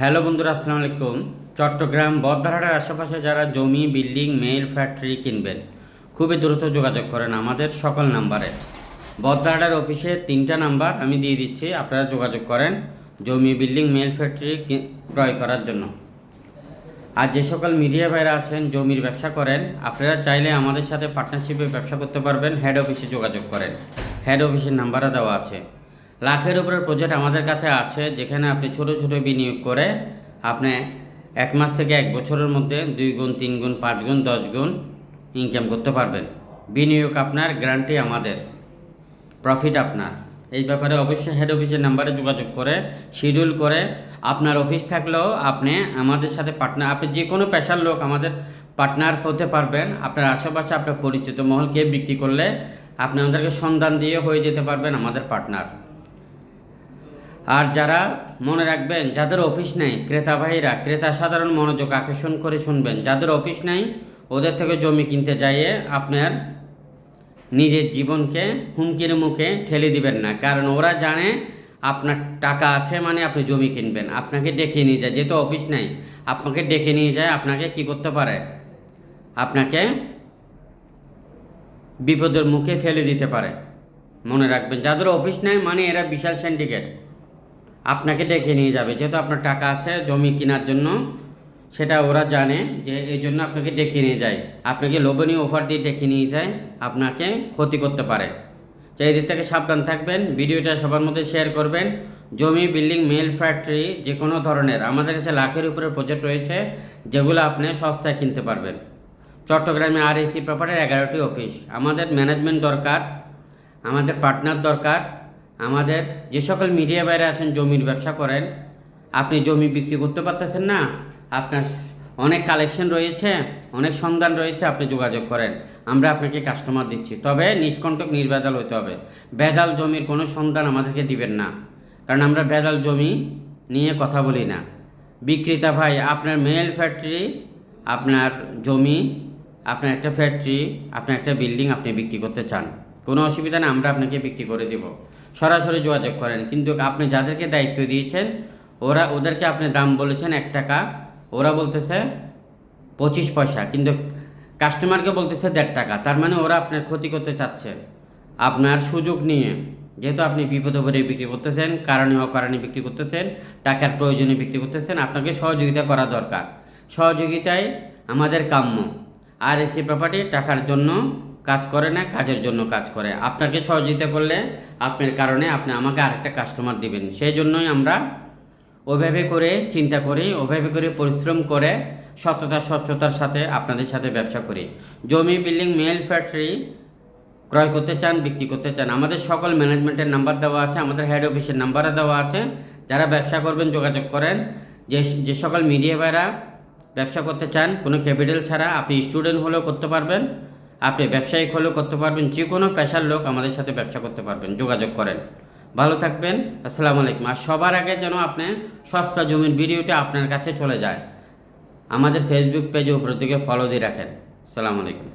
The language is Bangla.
হ্যালো বন্ধুরা, আসসালামু আলাইকুম। চট্টগ্রাম বদধারাটার আশেপাশে যারা জমি, বিল্ডিং মেল ফ্যাক্টরি কিনবেন, খুবই দ্রুত যোগাযোগ করেন আমাদের সকল নাম্বারে। বদধারাটার অফিসে তিনটা নাম্বার আমি দিয়ে দিচ্ছি, আপনারা যোগাযোগ করেন জমি, বিল্ডিং মেল ফ্যাক্টরি ক্রয় করার জন্য। আর যে সকল মিডিয়া ভাইরা আছেন, জমির ব্যবসা করেন, আপনারা চাইলে আমাদের সাথে পার্টনারশিপে ব্যবসা করতে পারবেন হেড অফিসে যোগাযোগ করেন। হেড অফিসের নাম্বারও দেওয়া আছে। লাখের উপরে প্রজেক্ট আমাদের কাছে আছে, যেখানে আপনি ছোট ছোট বিনিয়োগ করে আপনি এক মাস থেকে এক বছরের মধ্যে দুই গুণ, তিন গুণ, পাঁচ গুণ, দশ গুণ ইনকাম করতে পারবেন। বিনিয়োগ আপনার গ্যারান্টি আমাদের। প্রফিট আপনার। এই ব্যাপারে অবশ্যই হেড অফিসের নাম্বারে যোগাযোগ করে শিডিউল করে আপনার অফিস থাকলেও আপনি আমাদের সাথে পার্টনার আপনি যে কোনো পেশার লোক আমাদের পার্টনার হতে পারবেন। আপনার আশেপাশে আপনার পরিচিত মহলকে বিক্রি করলে আপনি আমাদেরকে সন্ধান দিয়ে হয়ে যেতে পারবেন আমাদের পার্টনার আর যারা মনে রাখবেন, যাদের অফিস নেই, ক্রেতা ভাইরা ক্রেতা সাধারণ মনোযোগ আকর্ষণ করে শুনবেন, যাদের অফিস নেই, ওদের থেকে জমি কিনতে যাইয়ে আপনার নিজের জীবনকে হুমকির মুখে ঠেলে দিবেন না। কারণ ওরা জানে আপনার টাকা আছে মানে আপনি জমি কিনবেন। আপনাকে ডেকে নিয়ে যায়, যেহেতু অফিস নেই, আপনাকে ডেকে নিয়ে যায়, আপনাকে কি করতে পারে? আপনাকে বিপদের মুখে ফেলে দিতে পারে। মনে রাখবেন, যাদের অফিস নেই মানে এরা বিশাল সিন্ডিকেট আপনাকে ডেকে নিয়ে যাবে। যেহেতু আপনার টাকা আছে জমি কেনার জন্য, সেটা ওরা জানে যে এই জন্য আপনাকে ডেকে নিয়ে যায়। আপনাকে লোভনীয় অফার দিয়ে ডেকে নিয়ে যায়, আপনাকে ক্ষতি করতে পারে। তো এদিক থেকে সাবধান থাকবেন, ভিডিওটা সবার মধ্যে শেয়ার করবেন। জমি বিল্ডিং মেল ফ্যাক্টরি যে কোনো ধরনের, আমাদের কাছে লাখের উপরে প্রজেক্ট রয়েছে, যেগুলো আপনি সস্তায় কিনতে পারবেন। চট্টগ্রামে আর এসি প্রপার্টির এগারোটি অফিস আমাদের ম্যানেজমেন্ট দরকার, আমাদের পার্টনার দরকার আমাদের যে সকল মিডিয়া বাইরে আছেন, জমির ব্যবসা করেন, আপনি জমি বিক্রি করতে পারতেছেন না, আপনার অনেক কালেকশন রয়েছে, অনেক সন্ধান রয়েছে, আপনি যোগাযোগ করেন। আমরা আপনাকে কাস্টমার দিচ্ছি। তবে নিষ্কণ্টক নির্ভেজাল হতে হবে। ভেজাল জমির কোনো সন্ধান আমাদেরকে দিবেন না। কারণ আমরা ভেজাল জমি নিয়ে কথা বলি না। বিক্রেতা ভাই, আপনার মেল ফ্যাক্টরি আপনার জমি, আপনার একটা ফ্যাক্টরি আপনার একটা বিল্ডিং আপনি বিক্রি করতে চান। কোনো অসুবিধা না আমরা আপনাকে বিক্রি করে দিব। সরাসরি যোগাযোগ করেন। কিন্তু আপনি যাদেরকে দায়িত্ব দিয়েছেন, ওরা, ওদেরকে আপনি দাম বলেছেন এক টাকা, ওরা বলতেছে পঁচিশ পয়সা, কিন্তু কাস্টমারকে বলতেছে দেড় টাকা। তার মানে ওরা আপনার ক্ষতি করতে চাচ্ছে। আপনার সুযোগ নিয়ে। যেহেতু আপনি বিপদে পড়ে বিক্রি করতেছেন, কারণে, অকারণে বিক্রি করতেছেন, টাকার প্রয়োজনে বিক্রি করতেছেন, আপনাকে সহযোগিতা করা দরকার। সহযোগিতায় আমাদের কাম্য। আর এসি প্রপার্টি টাকার জন্য কাজ করে না, কাজের জন্য কাজ করে। আপনাকে সহযোগিতা করলে আপনার কারণে আপনি আমাকে আরেকটা কাস্টমার দিবেন। সেই জন্যই আমরা ওইভাবে করে চিন্তা করি, ওইভাবে করে পরিশ্রম করে সততা, স্বচ্ছতার সাথে আপনাদের সাথে ব্যবসা করি। জমি বিল্ডিং মেল ফ্যাক্টরি ক্রয় করতে চান, বিক্রি করতে চান, আমাদের সকল ম্যানেজমেন্টের নাম্বার দেওয়া আছে, আমাদের হেড অফিসের নাম্বারও দেওয়া আছে। যারা ব্যবসা করবেন, যোগাযোগ করেন, যে যে সকল মিডিয়া ভাইরা ব্যবসা করতে চান, কোনো ক্যাপিটাল ছাড়া আপনি স্টুডেন্ট হলেও করতে পারবেন। আপনি ব্যবসায়িক হলেও করতে পারবেন, যে কোনো পেশার লোক আমাদের সাথে ব্যবসা করতে পারবেন। যোগাযোগ করেন। ভালো থাকবেন, আসসালামু আলাইকুম। আর সবার আগে যেন আপনি সস্তা জমির ভিডিওটি আপনার কাছে চলে যায়। আমাদের ফেসবুক পেজে উপর দিকে ফলো দিয়ে রাখেন। আসসালামু আলাইকুম।